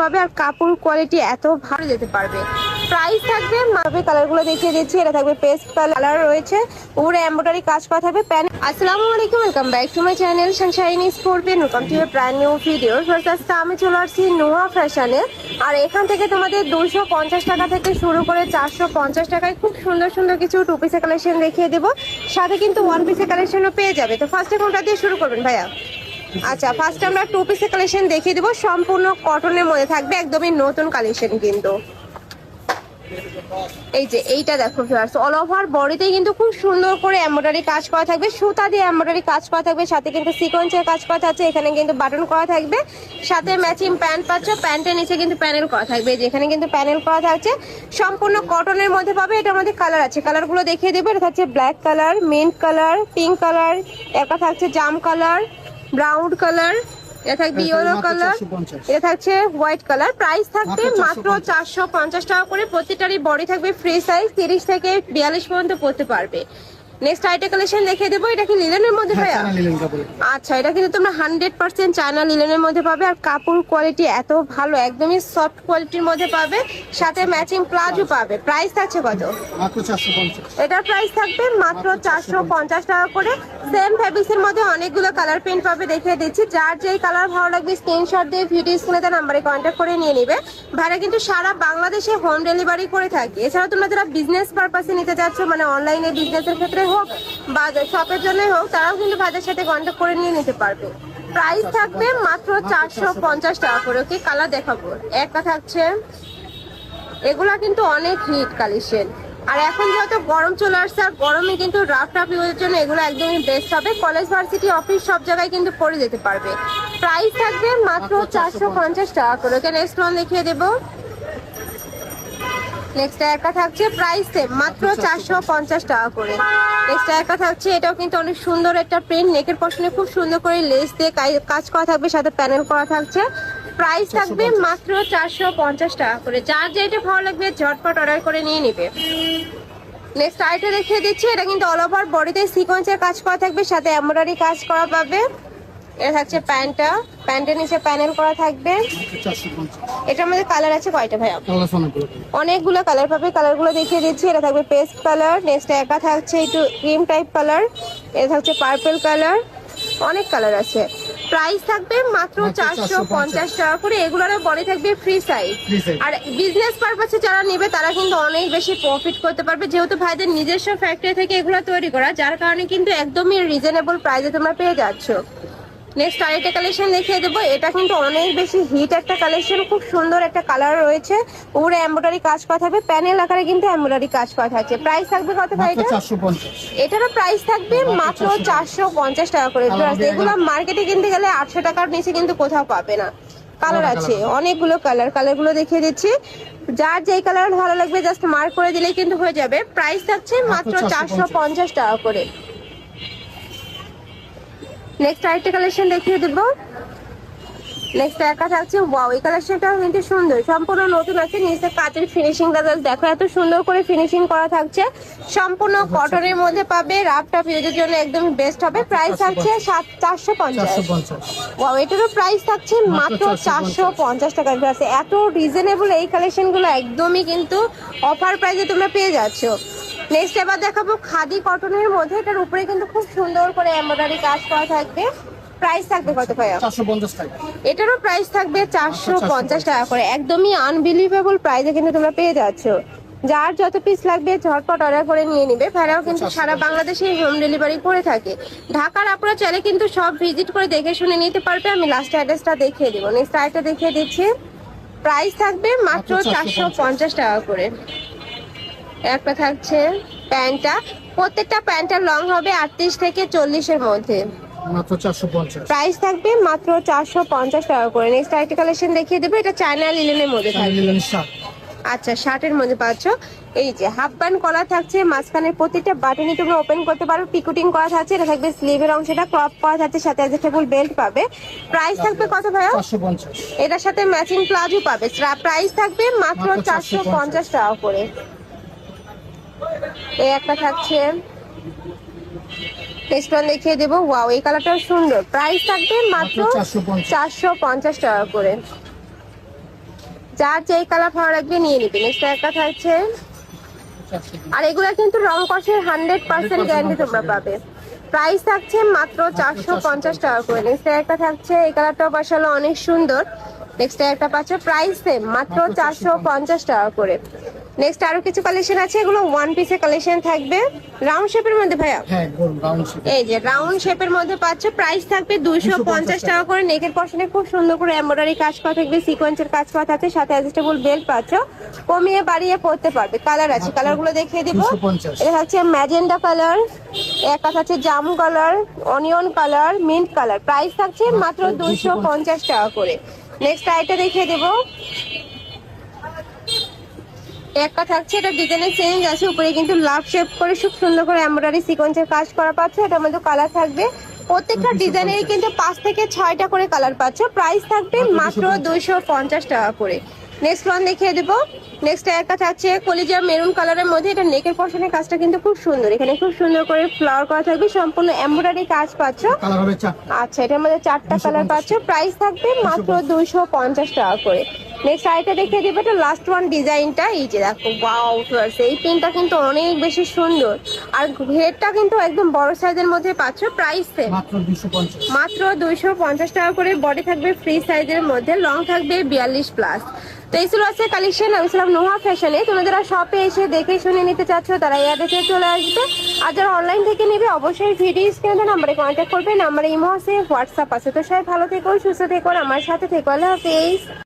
পাবে আর কাপড় কোয়ালিটি এত ভালো যেতে পারবে। প্রাইস থাকবে, মাপে কালারগুলো দেখিয়ে দিচ্ছি, এটা থাকবে পেস্ট কালার রয়েছে। উপরে এমব্রয়ডারি কাজ করা থাকবে প্যান আসসালামু আলাইকুম welcome back to my channel sunshine স্পোর্টবেন welcome to brand new video first আমি চলে আসছি নোয়া ফ্যাশনে আর এখান থেকে তোমাদের দুশো পঞ্চাশ টাকা থেকে শুরু করে চারশো পঞ্চাশ টাকায় খুব সুন্দর সুন্দর কিছু টু পিসের কালেকশন দেখিয়ে দেবো। সাথে কিন্তু ওয়ান পিসের কালেকশনও পেয়ে যাবে। তো ফার্স্টে কোনটা দিয়ে শুরু করবেন ভাইয়া। আচ্ছা ফার্স্ট আমরা টু পিসের কালেকশন দেখিয়ে দেবো। সম্পূর্ণ কটনের মধ্যে থাকবে একদমই নতুন কালেকশন কিন্তু। এই যে, এইটা দেখো ভিউয়ার্স অল ওভার বডিতে কিন্তু খুব সুন্দর করে এমব্রয়ডারি কাজ করা থাকবে, সুতা দিয়ে এমব্রয়ডারি কাজ করা থাকবে, সাথে কিন্তু সিকোয়েন্সের কাজ করা থাকছে, এখানে কিন্তু বাটন করা থাকবে, সাথে ম্যাচিং প্যান্ট পাচ্ছ প্যান্টের নিচে কিন্তু প্যানেল করা থাকবে, এই যে এখানে কিন্তু প্যানেল করা থাকছে, সম্পূর্ণ কটনের মধ্যে পাবে, এটার মধ্যে কালার আছে কালারগুলো দেখিয়ে দেবো, এটা থাকছে black colour mint colour pink colour একটা থাকছে জাম কালার ব্রাউন কালার এটা থাকবে ইয়েলো কালার এটা থাকছে হোয়াইট কালার। প্রাইস থাকবে মাত্র চারশো পঞ্চাশ। টাকা করে। বডি থাকবে ফ্রি সাইজ তিরিশ থেকে বিয়াল্লিশ পর্যন্ত পড়তে পারবে। নেক্সট আইটা কালেকশন দেখিয়ে দেবো এটা কি লিলেনের মধ্যে হ্যাঁ ভাইয়া? আচ্ছা এটা কিন্তু তোমরা হান্ড্রেড পার্সেন্ট চায়না লিলেনের মধ্যে পাবে আর কাপড় কোয়ালিটি এত ভালো একদমই সফট কোয়ালিটির মধ্যে পাবে। সাথে ম্যাচিং প্লাজো পাবে। প্রাইস থাকছে কত? এটার প্রাইস থাকবে মাত্র চারশো পঞ্চাশ। টাকা করে। সেম ফ্যাব্রিক্সের মধ্যে অনেকগুলো কালার প্রিন্ট পাবে দেখিয়ে দিচ্ছি। যার যেই কালার ভালো লাগবে স্ক্রিনশট দিয়ে ভিডিও স্ক্রিনে তার নাম্বারে কন্ট্যাক্ট করে নিয়ে নিবে। ভাড়া কিন্তু সারা বাংলাদেশে হোম ডেলিভারি করে থাকে। এছাড়া তোমরা যারা বিজনেস পারপাসে নিতে চাচ্ছ মানে অনলাইনে বিজনেসের ক্ষেত্রে হোক বা শপের জন্যই হোক তারাও কিন্তু ভাইদের সাথে কন্ট্যাক্ট করে নিয়ে নিতে পারবে। প্রাইস থাকবে মাত্র চারশো পঞ্চাশ টাকা করে ওকে কালার দেখাবো। একটা থাকছে এগুলা কিন্তু অনেক হিট কালেকশন আর এখন যেহেতু গরম চলে আসছে আর গরমে কিন্তু রাফ টাফ ইউজের জন্য এগুলো একদমই বেস্ট হবে। কলেজ ভার্সিটি অফিস সব জায়গায় কিন্তু পরে যেতে পারবে। প্রাইস থাকবে মাত্র চারশো পঞ্চাশ। টাকা করে ওকে নেক্সট ওয়ান দেখিয়ে দেবো। নেক্সট একটা থাকছে প্রাইস সেম মাত্র চারশো পঞ্চাশ টাকা করে। নেক্সট একটা থাকছে এটাও কিন্তু অনেক সুন্দর একটা প্রিন্ট নেকের পশনে খুব সুন্দর করে লেস দিয়ে কাজ করা থাকবে সাথে প্যানেল করা থাকছে। প্রাইস থাকবে মাত্র চারশো পঞ্চাশ টাকা করে। যার যেটা ভালো লাগবে ঝটপট অর্ডার করে নিয়ে নিবে। নেক্সট আইটা দেখিয়ে দিচ্ছি এটা কিন্তু অল ওভার বডিতে সিকোয়েন্সের কাজ করা থাকবে সাথে এমব্রয়ডারি কাজ করা পাবে। এটা থাকছে প্যান্টটা প্যান্টের নিচে প্যানেল করা থাকবে। এটার মধ্যে কালার আছে কয়টা ভাইয়া? অনেকগুলো কালার পাবে কালারগুলো দেখিয়ে দিচ্ছি। এটা থাকবে পেস্ট কালার নেক্সট একা থাকছে একটু ক্রিম টাইপ কালার। এটা থাকছে পার্পল কালার। অনেক কালার আছে। প্রাইস থাকবে মাত্র চারশো পঞ্চাশ টাকা করে। এগুলোর বডি থাকবে ফ্রি সাইজ আর বিজনেস পারপাসে যারা নেবে তারা কিন্তু অনেক বেশি প্রফিট করতে পারবে। যেহেতু ভাইদের নিজস্ব ফ্যাক্টরি থেকে এগুলো তৈরি করা যার কারণে কিন্তু একদমই রিজনেবল প্রাইসে তোমরা পেয়ে যাচ্ছ। নেক্সট আরেকটা কালেকশন দেখিয়ে দেবো। এটা কিন্তু অনেক বেশি হিট একটা কালেকশন খুব সুন্দর একটা কালার রয়েছে। উপরে এমব্রয়ডারি কাজ করা থাকবে প্যানেল আকারে কিন্তু এমব্রয়ডারি কাজ করা থাকছে প্রাইস থাকবে কত ভাই এটা? এটারও প্রাইস থাকবে মাত্র চারশো পঞ্চাশ। টাকা করে। এগুলো মার্কেটে কিনতে গেলে আটশো টাকার নিচে কিন্তু কোথাও পাবে না। কালার আছে। অনেকগুলো কালার কালারগুলো দেখিয়ে দিচ্ছি। যার যেই কালার ভালো লাগবে জাস্ট মার্ক করে দিলেই কিন্তু হয়ে যাবে। প্রাইস থাকছে মাত্র চারশো পঞ্চাশ টাকা করে। নেক্সট আরেকটা কালেকশন দেখিয়ে দেবো। নেক্সট একা থাকছে ওয়াও এই কালেকশনটা কিন্তু সুন্দর। সম্পূর্ণ নতুন আছে নিচে দেখো এত সুন্দর করে ফিনিশিং করা থাকছে। সম্পূর্ণ কটনের মধ্যে পাবে রাফ ইউজের জন্য একদম বেস্ট হবে। প্রাইস থাকছে সাত চারশো পঞ্চাশ। চারশো পঞ্চাশ। ওয়াও এটারও প্রাইস থাকছে মাত্র চারশো পঞ্চাশ। টাকা আছে এত রিজনেবল এই কালেকশনগুলো একদমই কিন্তু অফার প্রাইসে তোমরা পেয়ে যাচ্ছ। নেক্সট এবার দেখাবো খাদি কটনের মধ্যে। এটার উপরে কিন্তু খুব সুন্দর করে এমব্রয়ডারি কাজ করা থাকবে। প্রাইস থাকবে কত ভাইয়া? টাকা। এটারও প্রাইস থাকবে চারশো পঞ্চাশ টাকা করে। একদমই আনবিলিভেবল প্রাইসে কিন্তু তোমরা পেয়ে যাচ্ছ। যার যত পিস লাগবে ঝটপট অর্ডার করে নিয়ে নিবে। কিন্তু সারা বাংলাদেশে হোম ডেলিভারি করে থাকে। ঢাকার আপনারা চাইলে কিন্তু সব ভিজিট করে দেখে শুনে নিতে পারবে। আমি লাস্ট অ্যাড্রেসটা দেখিয়ে দিব। নেক্সট আইটা দেখিয়ে দিচ্ছি। প্রাইস থাকবে মাত্র মাত্র চারশো পঞ্চাশ টাকা করে। একটা থাকছে প্যান্টটা। প্রত্যেকটা প্যান্টের লং হবে আটত্রিশ থেকে চল্লিশের মধ্যে। প্রাইস থাকবে মাত্র চারশো পঞ্চাশ টাকা করে। নেক্সট আরেকটা কালেকশন দেখিয়ে দেবো। এটা চায়না লিলেনের মধ্যে থাকবে। আচ্ছা শার্টের মধ্যে পাচ্ছ। এই যে হাফ কলা থাকছে মাঝখানের প্রতিটা বাটনই তোমরা ওপেন করতে পারো। পিকুটিং করা থাকছে এটা থাকবে স্লিভের অংশটা ক্রপ করা থাকছে সাথে অ্যাডজাস্টেবল বেল্ট পাবে। প্রাইস থাকবে কত ভাইয়া? এটার সাথে ম্যাচিং প্লাজো পাবে। প্রাইস থাকবে মাত্র চারশো পঞ্চাশ টাকা করে। এই একটা থাকছে। নেক্সট দেখিয়ে দেবো। ওয়াও এই কালারটা সুন্দর। প্রাইস থাকবে মাত্র মাত্র 450 চারশো পঞ্চাশ টাকা করে। যার যেই কালার ভালো লাগবে নিয়ে নিবে। নেক্সট একটা থাকছে। আর এগুলা কিন্তু রং কষের হান্ড্রেড পার্সেন্ট গ্যারান্টি তোমরা পাবে। প্রাইস থাকছে মাত্র চারশো পঞ্চাশ টাকা করে। নেক্সট একটা থাকছে। এই কালারটাও পাশালো অনেক সুন্দর। নেক্সট একটা পাচ্ছে। প্রাইস সেম মাত্র চারশো পঞ্চাশ টাকা করে। নেক্সট আরও কিছু কালেকশন আছে এগুলো ওয়ান পিসের কালেকশন থাকবে। রাউন্ড শেপের মধ্যে ভাইয়া? হ্যাঁ রাউন্ড শেপ এই যে রাউন্ড শেপের মধ্যে পাচ্ছ প্রাইস থাকবে দুইশো পঞ্চাশ টাকা। করে। নেকের পশনে খুব সুন্দর করে এমব্রয়ডারি কাজ করা থাকবে সিকোয়েন্সের কাজ করা থাকছে সাথে অ্যাডজাস্টেবল বেল্ট পাচ্ছ। কমিয়ে বাড়িয়ে পড়তে পারবে। কালার আছে কালারগুলো দেখিয়ে দিব। 250 এটা হচ্ছে ম্যাজেন্ডা কালার একটা থাকছে জাম colour onion colour mint colour price থাকছে মাত্র দুইশো পঞ্চাশ টাকা করে। নেক্সট আইটা দেখিয়ে দেবো। একটা থাকছে এটা ডিজাইনের চেঞ্জ আছে উপরে কিন্তু লাভ শেপ করে খুব সুন্দর করে এমব্রয়ডারি সিকোয়েন্সের কাজ করা পাচ্ছে এটার মধ্যে কালার থাকবে। প্রত্যেকটা ডিজাইনের কিন্তু পাঁচ থেকে ছয়টা করে কালার পাচ্ছ প্রাইস থাকবে মাত্র দুইশো পঞ্চাশ টাকা করে। নেক্সট ওয়ান দেখিয়ে দেবো। নেক্সট একটা থাকছে কলিজা মেরুন কালারের মধ্যে এটা নেকের পশনের কাজটা কিন্তু খুব সুন্দর। এখানে খুব সুন্দর করে ফ্লাওয়ার করা থাকবে সম্পূর্ণ এমব্রয়ডারি কাজ পাচ্ছ। আচ্ছা এটার মধ্যে চারটা কালার পাচ্ছ প্রাইস থাকবে মাত্র দুইশো পঞ্চাশ টাকা করে। নেক্সট আইটা দেখিয়ে দেবে এটা লাস্ট ওয়ান ডিজাইনটা এই যে দেখো ওয়াও ফ্লার্স এই পেনটা কিন্তু অনেক বেশি সুন্দর। আর ঘেরটা কিন্তু একদম বড় সাইজের মধ্যে পাচ্ছ প্রাইস সেম মাত্র মাত্র দুইশো পঞ্চাশ টাকা করে বডি থাকবে ফ্রি সাইজের মধ্যে লং থাকবে বিয়াল্লিশ প্লাস তো এই ছিল আছে কালেকশন আমি ছিলাম নোহা ফ্যাশনে তোমরা যারা শপে এসে দেখে শুনে নিতে চাচ্ছ তারা এই অ্যাড্রেসে চলে আসবে। আর যারা অনলাইন থেকে নেবে অবশ্যই ভিডিও স্ক্রিনে নাম্বারে কন্ট্যাক্ট করবে নাম্বারে ইমো আছে হোয়াটসঅ্যাপ আছে। তো সবাই ভালো থেকো সুস্থ থেকো আমার সাথে থেকো। আল্লাহ হাফেজ।